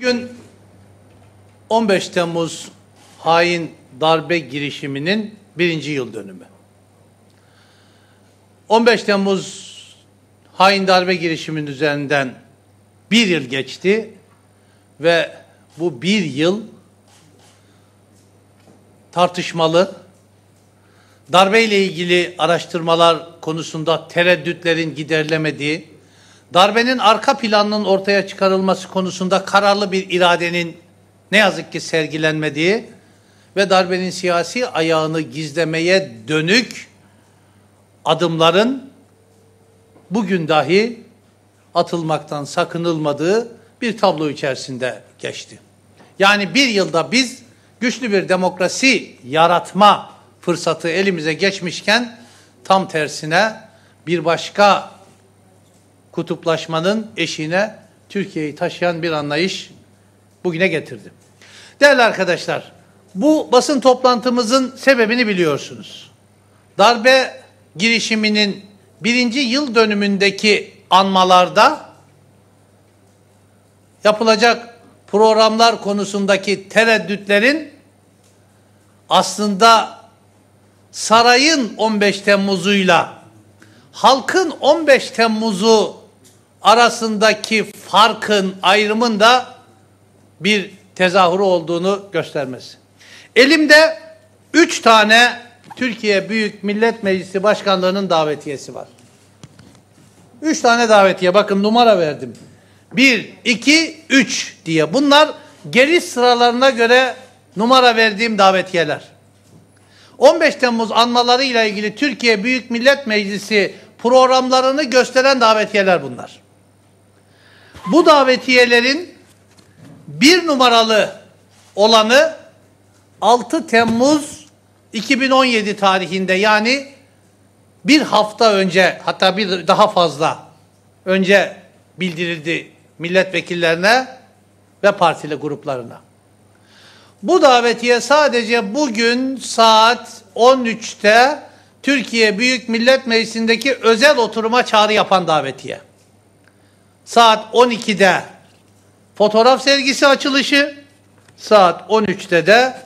Bugün 15 Temmuz hain darbe girişiminin birinci yıl dönümü. 15 Temmuz hain darbe girişiminin üzerinden bir yıl geçti ve bu bir yıl tartışmalı, darbeyle ilgili araştırmalar konusunda tereddütlerin giderilemediği, darbenin arka planının ortaya çıkarılması konusunda kararlı bir iradenin ne yazık ki sergilenmediği ve darbenin siyasi ayağını gizlemeye dönük adımların bugün dahi atılmaktan sakınılmadığı bir tablo içerisinde geçti. Yani bir yılda biz güçlü bir demokrasi yaratma fırsatı elimize geçmişken tam tersine bir başka kutuplaşmanın eşiğine Türkiye'yi taşıyan bir anlayış bugüne getirdi. Değerli arkadaşlar, bu basın toplantımızın sebebini biliyorsunuz. Darbe girişiminin birinci yıl dönümündeki anmalarda yapılacak programlar konusundaki tereddütlerin aslında sarayın 15 Temmuz'uyla halkın 15 Temmuz'u arasındaki farkın, ayrımın da bir tezahürü olduğunu göstermesi. Elimde üç tane Türkiye Büyük Millet Meclisi Başkanlığı'nın davetiyesi var. Üç tane davetiye, bakın numara verdim. Bir, iki, üç diye. Bunlar geri sıralarına göre numara verdiğim davetiyeler. 15 Temmuz anmalarıyla ilgili Türkiye Büyük Millet Meclisi programlarını gösteren davetiyeler bunlar. Bu davetiyelerin bir numaralı olanı 6 Temmuz 2017 tarihinde yani bir hafta önce hatta bir daha fazla önce bildirildi milletvekillerine ve partili gruplarına. Bu davetiye sadece bugün saat 13'te Türkiye Büyük Millet Meclisi'ndeki özel oturuma çağrı yapan davetiye. Saat 12'de fotoğraf sergisi açılışı, saat 13'te de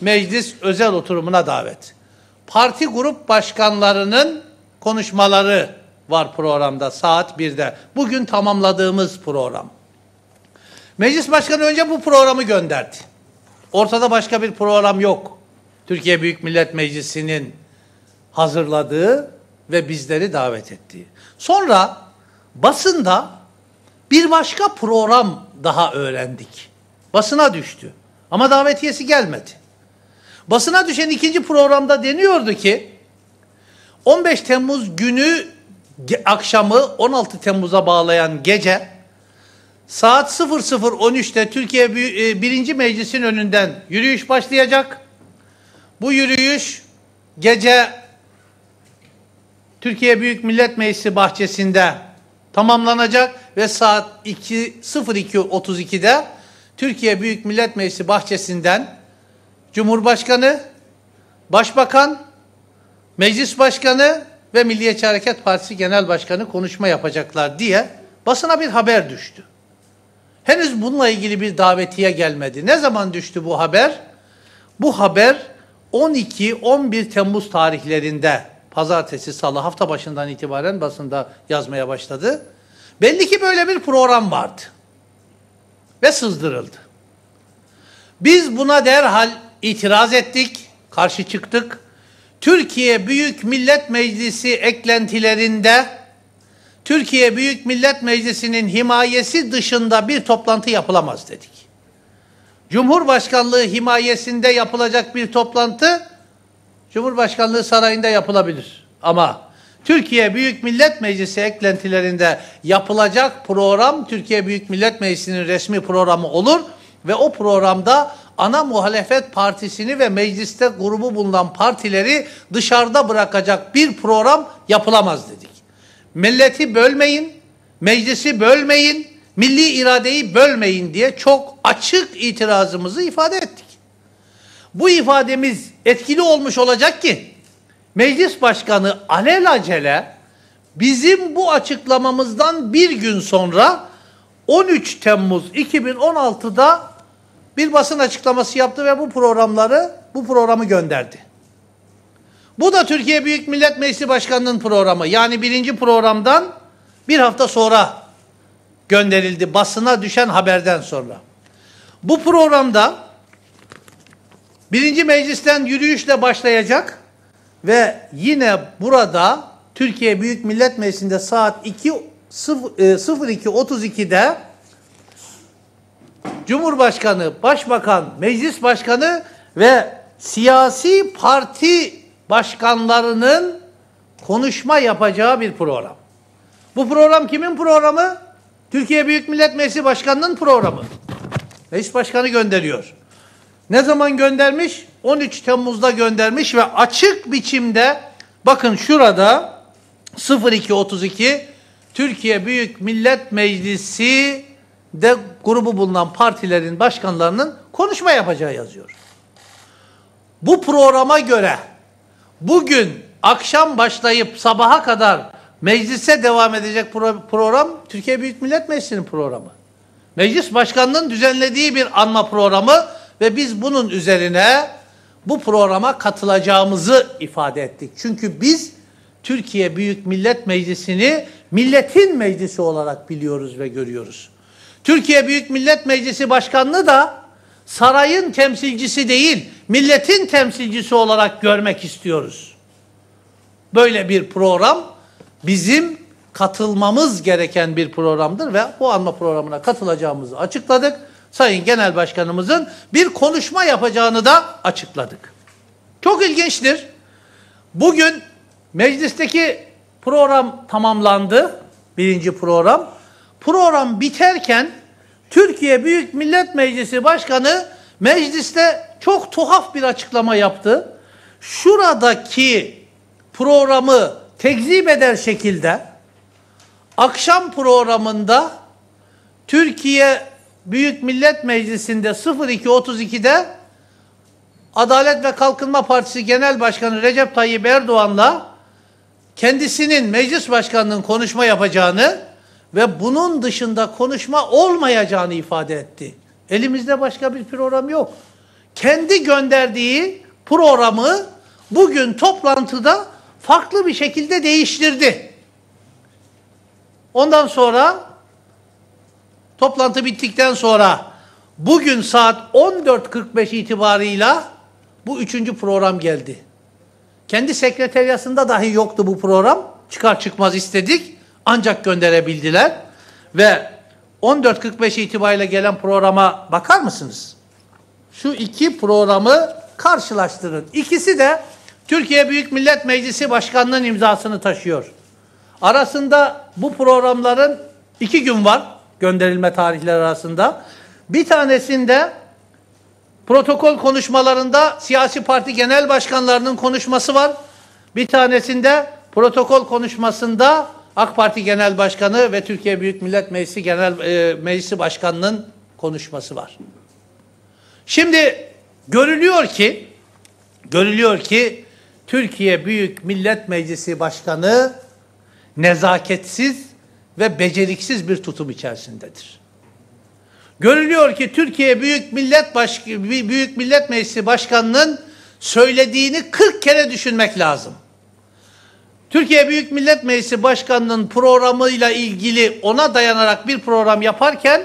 meclis özel oturumuna davet. Parti grup başkanlarının konuşmaları var programda saat 1'de. Bugün tamamladığımız program. Meclis başkanı önce bu programı gönderdi. Ortada başka bir program yok. Türkiye Büyük Millet Meclisi'nin hazırladığı ve bizleri davet ettiği. Sonra basında bir başka program daha öğrendik. Basına düştü. Ama davetiyesi gelmedi. Basına düşen ikinci programda deniyordu ki 15 Temmuz günü akşamı 16 Temmuz'a bağlayan gece saat 00.13'te Türkiye e, Birinci Meclis'in önünden yürüyüş başlayacak. Bu yürüyüş gece Türkiye Büyük Millet Meclisi bahçesinde tamamlanacak ve saat 02.32'de Türkiye Büyük Millet Meclisi bahçesinden Cumhurbaşkanı, Başbakan, Meclis Başkanı ve Milliyetçi Hareket Partisi Genel Başkanı konuşma yapacaklar diye basına bir haber düştü. Henüz bununla ilgili bir davetiye gelmedi. Ne zaman düştü bu haber? Bu haber 12-11 Temmuz tarihlerinde pazartesi, salı hafta başından itibaren basında yazmaya başladı. Belli ki böyle bir program vardı. Ve sızdırıldı. Biz buna derhal itiraz ettik, karşı çıktık. Türkiye Büyük Millet Meclisi eklentilerinde Türkiye Büyük Millet Meclisi'nin himayesi dışında bir toplantı yapılamaz dedik. Cumhurbaşkanlığı himayesinde yapılacak bir toplantı Cumhurbaşkanlığı sarayında yapılabilir. Ama Türkiye Büyük Millet Meclisi eklentilerinde yapılacak program Türkiye Büyük Millet Meclisi'nin resmi programı olur ve o programda ana muhalefet partisini ve mecliste grubu bulunan partileri dışarıda bırakacak bir program yapılamaz dedik. Milleti bölmeyin, meclisi bölmeyin, milli iradeyi bölmeyin diye çok açık itirazımızı ifade ettik. Bu ifademiz etkili olmuş olacak ki meclis başkanı alelacele bizim bu açıklamamızdan bir gün sonra 13 Temmuz 2016'da bir basın açıklaması yaptı ve bu programları, bu programı gönderdi. Bu da Türkiye Büyük Millet Meclisi Başkanı'nın programı. Yani birinci programdan bir hafta sonra gönderildi basına düşen haberden sonra. Bu programda birinci meclisten yürüyüşle başlayacak ve yine burada Türkiye Büyük Millet Meclisi'nde saat 2 02.32'de Cumhurbaşkanı, Başbakan, Meclis Başkanı ve siyasi parti başkanlarının konuşma yapacağı bir program. Bu program kimin programı? Türkiye Büyük Millet Meclisi Başkanı'nın programı. Meclis Başkanı gönderiyor. Ne zaman göndermiş? 13 Temmuz'da göndermiş ve açık biçimde bakın şurada 0232 Türkiye Büyük Millet Meclisi de grubu bulunan partilerin başkanlarının konuşma yapacağı yazıyor. Bu programa göre bugün akşam başlayıp sabaha kadar meclise devam edecek pro program Türkiye Büyük Millet Meclisi'nin programı. Meclis Başkanı'nın düzenlediği bir anma programı ve biz bunun üzerine bu programa katılacağımızı ifade ettik. Çünkü biz Türkiye Büyük Millet Meclisi'ni milletin meclisi olarak biliyoruz ve görüyoruz. Türkiye Büyük Millet Meclisi Başkanlığı da sarayın temsilcisi değil, milletin temsilcisi olarak görmek istiyoruz. Böyle bir program bizim katılmamız gereken bir programdır ve bu anma programına katılacağımızı açıkladık. Sayın Genel Başkanımızın bir konuşma yapacağını da açıkladık. Çok ilginçtir. Bugün meclisteki program tamamlandı. Birinci program. Program biterken Türkiye Büyük Millet Meclisi Başkanı mecliste çok tuhaf bir açıklama yaptı. Şuradaki programı tekzip eder şekilde akşam programında Türkiye Büyük Millet Meclisi'nde 02.32'de Adalet ve Kalkınma Partisi Genel Başkanı Recep Tayyip Erdoğan'la kendisinin meclis başkanının konuşma yapacağını ve bunun dışında konuşma olmayacağını ifade etti. Elimizde başka bir program yok. Kendi gönderdiği programı bugün toplantıda farklı bir şekilde değiştirdi. Ondan sonra toplantı bittikten sonra bugün saat 14.45 itibarıyla bu üçüncü program geldi. Kendi sekreteryasında dahi yoktu bu program. Çıkar çıkmaz istedik. Ancak gönderebildiler. Ve 14.45 itibariyle gelen programa bakar mısınız? Şu iki programı karşılaştırın. İkisi de Türkiye Büyük Millet Meclisi Başkanlığı'nın imzasını taşıyor. Arasında bu programların iki gün var gönderilme tarihleri arasında. Bir tanesinde protokol konuşmalarında siyasi parti genel başkanlarının konuşması var. Bir tanesinde protokol konuşmasında AK Parti Genel Başkanı ve Türkiye Büyük Millet Meclisi Genel e, Meclisi Başkanı'nın konuşması var. Şimdi görülüyor ki görülüyor ki Türkiye Büyük Millet Meclisi Başkanı nezaketsiz ve beceriksiz bir tutum içerisindedir. Görülüyor ki Türkiye Büyük Millet Baş Büyük Millet Meclisi Başkanı'nın söylediğini 40 kere düşünmek lazım. Türkiye Büyük Millet Meclisi Başkanı'nın programıyla ilgili ona dayanarak bir program yaparken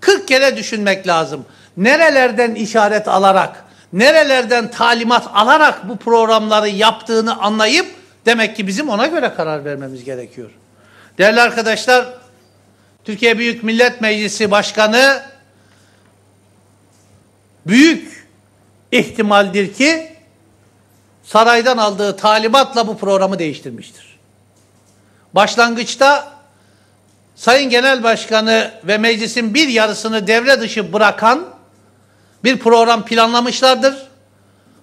40 kere düşünmek lazım. Nerelerden işaret alarak, nerelerden talimat alarak bu programları yaptığını anlayıp demek ki bizim ona göre karar vermemiz gerekiyor. Değerli arkadaşlar, Türkiye Büyük Millet Meclisi Başkanı büyük ihtimaldir ki saraydan aldığı talimatla bu programı değiştirmiştir. Başlangıçta Sayın Genel Başkanı ve meclisin bir yarısını devre dışı bırakan bir program planlamışlardır.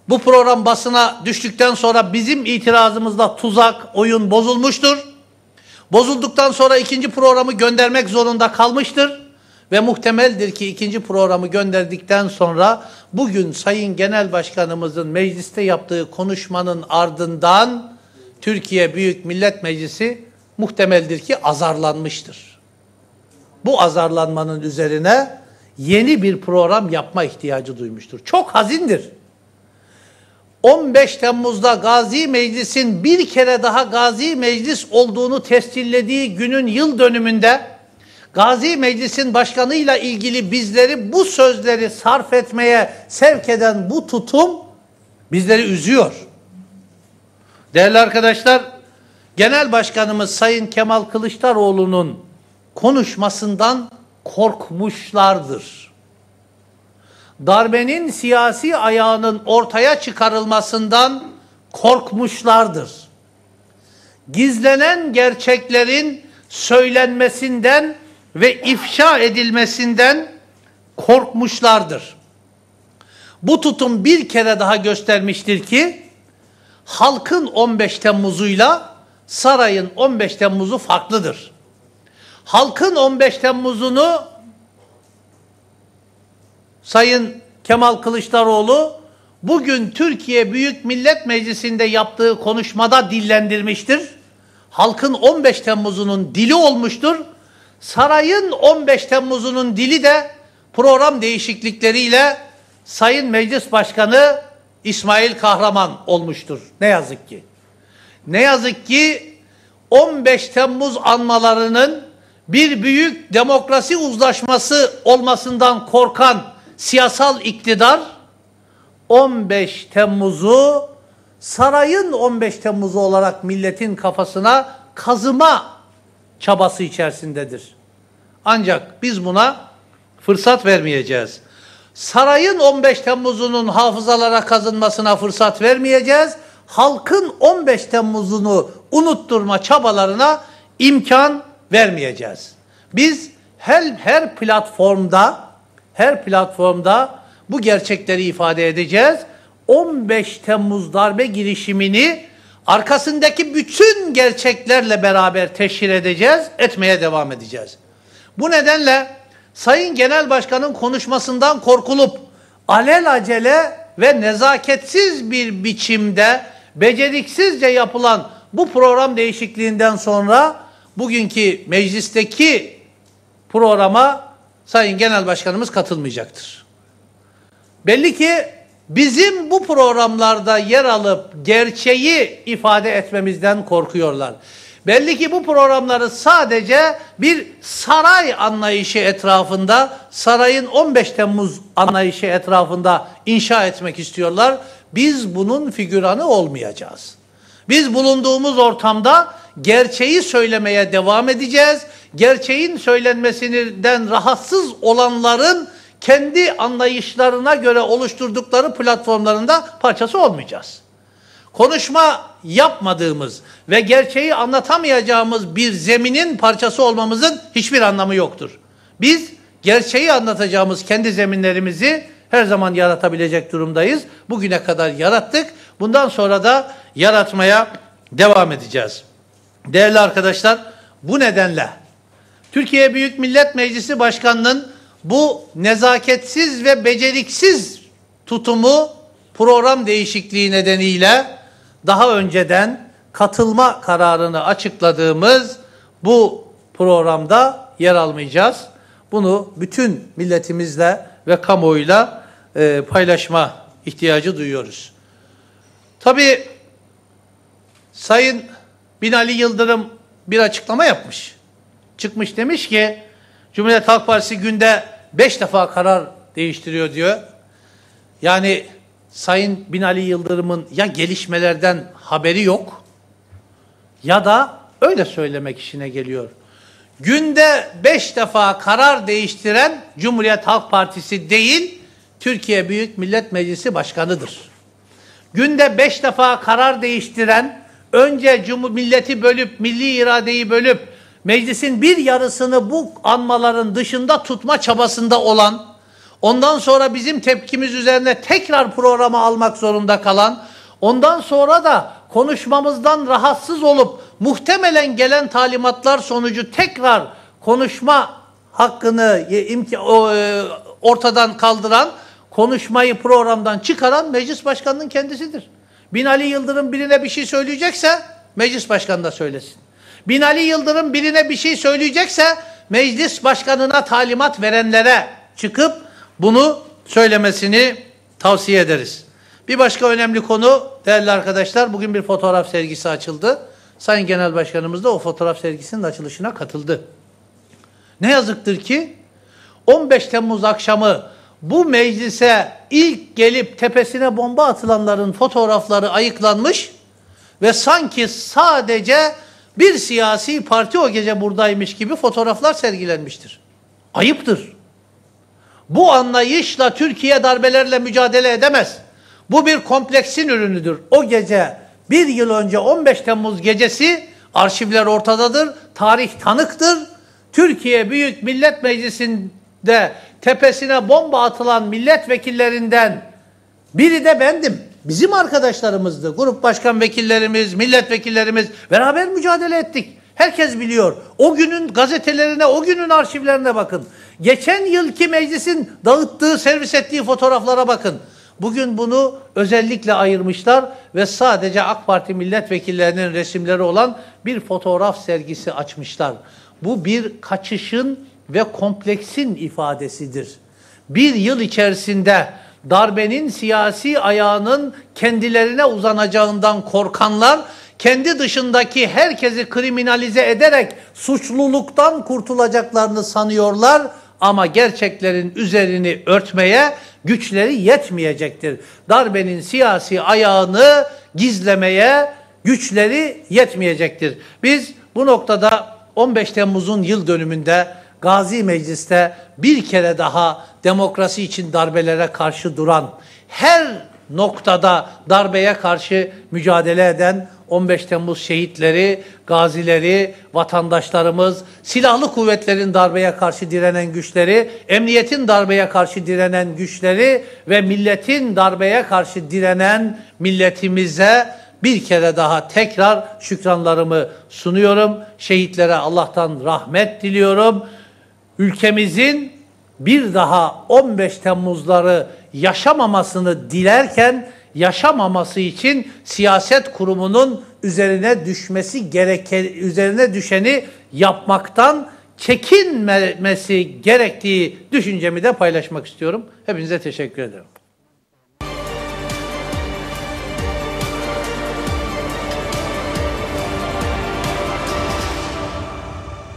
Bu program basına düştükten sonra bizim itirazımızla tuzak, oyun bozulmuştur. Bozulduktan sonra ikinci programı göndermek zorunda kalmıştır. Ve muhtemeldir ki ikinci programı gönderdikten sonra bugün Sayın Genel Başkanımızın mecliste yaptığı konuşmanın ardından Türkiye Büyük Millet Meclisi muhtemeldir ki azarlanmıştır. bu azarlanmanın üzerine yeni bir program yapma ihtiyacı duymuştur. Çok hazindir. 15 Temmuz'da Gazi Meclis'in bir kere daha Gazi Meclis olduğunu tescillediği günün yıl dönümünde Gazi Meclis'in başkanıyla ilgili bizleri bu sözleri sarf etmeye sevk eden bu tutum bizleri üzüyor. Değerli arkadaşlar, Genel Başkanımız Sayın Kemal Kılıçdaroğlu'nun konuşmasından korkmuşlardır. Darbenin siyasi ayağının ortaya çıkarılmasından korkmuşlardır. Gizlenen gerçeklerin söylenmesinden ve ifşa edilmesinden korkmuşlardır. Bu tutum bir kere daha göstermiştir ki halkın 15 Temmuz'uyla sarayın 15 Temmuz'u farklıdır. Halkın 15 Temmuz'unu Sayın Kemal Kılıçdaroğlu bugün Türkiye Büyük Millet Meclisi'nde yaptığı konuşmada dillendirmiştir. Halkın 15 Temmuz'unun dili olmuştur. Sarayın 15 Temmuz'unun dili de program değişiklikleriyle Sayın Meclis Başkanı İsmail Kahraman olmuştur. Ne yazık ki. Ne yazık ki 15 Temmuz anmalarının bir büyük demokrasi uzlaşması olmasından korkan siyasal iktidar 15 Temmuz'u sarayın 15 Temmuz'u olarak milletin kafasına kazıma çabası içerisindedir. Ancak biz buna fırsat vermeyeceğiz. Sarayın 15 Temmuz'unun hafızalara kazınmasına fırsat vermeyeceğiz. Halkın 15 Temmuz'unu unutturma çabalarına imkan vermeyeceğiz. Biz her, her platformda her platformda bu gerçekleri ifade edeceğiz. 15 Temmuz darbe girişimini arkasındaki bütün gerçeklerle beraber teşhir edeceğiz, etmeye devam edeceğiz. Bu nedenle Sayın Genel Başkan'ın konuşmasından korkulup alelacele ve nezaketsiz bir biçimde beceriksizce yapılan bu program değişikliğinden sonra bugünkü meclisteki programa Sayın Genel Başkanımız katılmayacaktır. Belli ki bizim bu programlarda yer alıp gerçeği ifade etmemizden korkuyorlar. Belli ki bu programları sadece bir saray anlayışı etrafında, sarayın 15 Temmuz anlayışı etrafında inşa etmek istiyorlar. Biz bunun figüranı olmayacağız. Biz bulunduğumuz ortamda gerçeği söylemeye devam edeceğiz. Gerçeğin söylenmesinden rahatsız olanların kendi anlayışlarına göre oluşturdukları platformlarında parçası olmayacağız. Konuşma yapmadığımız ve gerçeği anlatamayacağımız bir zeminin parçası olmamızın hiçbir anlamı yoktur. Biz gerçeği anlatacağımız kendi zeminlerimizi her zaman yaratabilecek durumdayız. Bugüne kadar yarattık. Bundan sonra da yaratmaya devam edeceğiz. Değerli arkadaşlar, bu nedenle Türkiye Büyük Millet Meclisi Başkanı'nın bu nezaketsiz ve beceriksiz tutumu program değişikliği nedeniyle daha önceden katılma kararını açıkladığımız bu programda yer almayacağız. Bunu bütün milletimizle ve kamuoyuyla e, paylaşma ihtiyacı duyuyoruz. Tabii Sayın Binali Yıldırım bir açıklama yapmış. Çıkmış demiş ki Cumhuriyet Halk Partisi günde beş defa karar değiştiriyor diyor. Yani Sayın Binali Yıldırım'ın ya gelişmelerden haberi yok ya da öyle söylemek işine geliyor. Günde beş defa karar değiştiren Cumhuriyet Halk Partisi değil, Türkiye Büyük Millet Meclisi Başkanı'dır. Günde beş defa karar değiştiren, önce Cumhur milleti bölüp, milli iradeyi bölüp, meclisin bir yarısını bu anmaların dışında tutma çabasında olan, ondan sonra bizim tepkimiz üzerine tekrar programa almak zorunda kalan, ondan sonra da konuşmamızdan rahatsız olup muhtemelen gelen talimatlar sonucu tekrar konuşma hakkını e, ortadan kaldıran, konuşmayı programdan çıkaran meclis başkanının kendisidir. Binali Yıldırım birine bir şey söyleyecekse meclis başkanı da söylesin. Binali Yıldırım birine bir şey söyleyecekse meclis başkanına talimat verenlere çıkıp bunu söylemesini tavsiye ederiz. Bir başka önemli konu değerli arkadaşlar bugün bir fotoğraf sergisi açıldı. Sayın Genel Başkanımız da o fotoğraf sergisinin açılışına katıldı. Ne yazıktır ki 15 Temmuz akşamı bu meclise ilk gelip tepesine bomba atılanların fotoğrafları ayıklanmış ve sanki sadece bir siyasi parti o gece buradaymış gibi fotoğraflar sergilenmiştir. Ayıptır. Bu anlayışla Türkiye darbelerle mücadele edemez. Bu bir kompleksin ürünüdür. O gece bir yıl önce 15 Temmuz gecesi arşivler ortadadır. Tarih tanıktır. Türkiye Büyük Millet Meclisi'nde tepesine bomba atılan milletvekillerinden biri de bendim. Bizim arkadaşlarımızdı. Grup başkan vekillerimiz, milletvekillerimiz beraber mücadele ettik. Herkes biliyor. O günün gazetelerine, o günün arşivlerine bakın. Geçen yılki meclisin dağıttığı, servis ettiği fotoğraflara bakın. Bugün bunu özellikle ayırmışlar ve sadece AK Parti milletvekillerinin resimleri olan bir fotoğraf sergisi açmışlar. Bu bir kaçışın ve kompleksin ifadesidir. Bir yıl içerisinde darbenin siyasi ayağının kendilerine uzanacağından korkanlar kendi dışındaki herkesi kriminalize ederek suçluluktan kurtulacaklarını sanıyorlar ama gerçeklerin üzerini örtmeye güçleri yetmeyecektir. Darbenin siyasi ayağını gizlemeye güçleri yetmeyecektir. Biz bu noktada 15 Temmuz'un yıl dönümünde Gazi Meclis'te bir kere daha demokrasi için darbelere karşı duran, her noktada darbeye karşı mücadele eden 15 Temmuz şehitleri, gazileri, vatandaşlarımız, silahlı kuvvetlerin darbeye karşı direnen güçleri, emniyetin darbeye karşı direnen güçleri ve milletin darbeye karşı direnen milletimize bir kere daha tekrar şükranlarımı sunuyorum. Şehitlere Allah'tan rahmet diliyorum. Ülkemizin bir daha 15 Temmuzları yaşamamasını dilerken yaşamaması için siyaset kurumunun üzerine düşmesi gereken üzerine düşeni yapmaktan çekinmemesi gerektiği düşüncemi de paylaşmak istiyorum. Hepinize teşekkür ederim.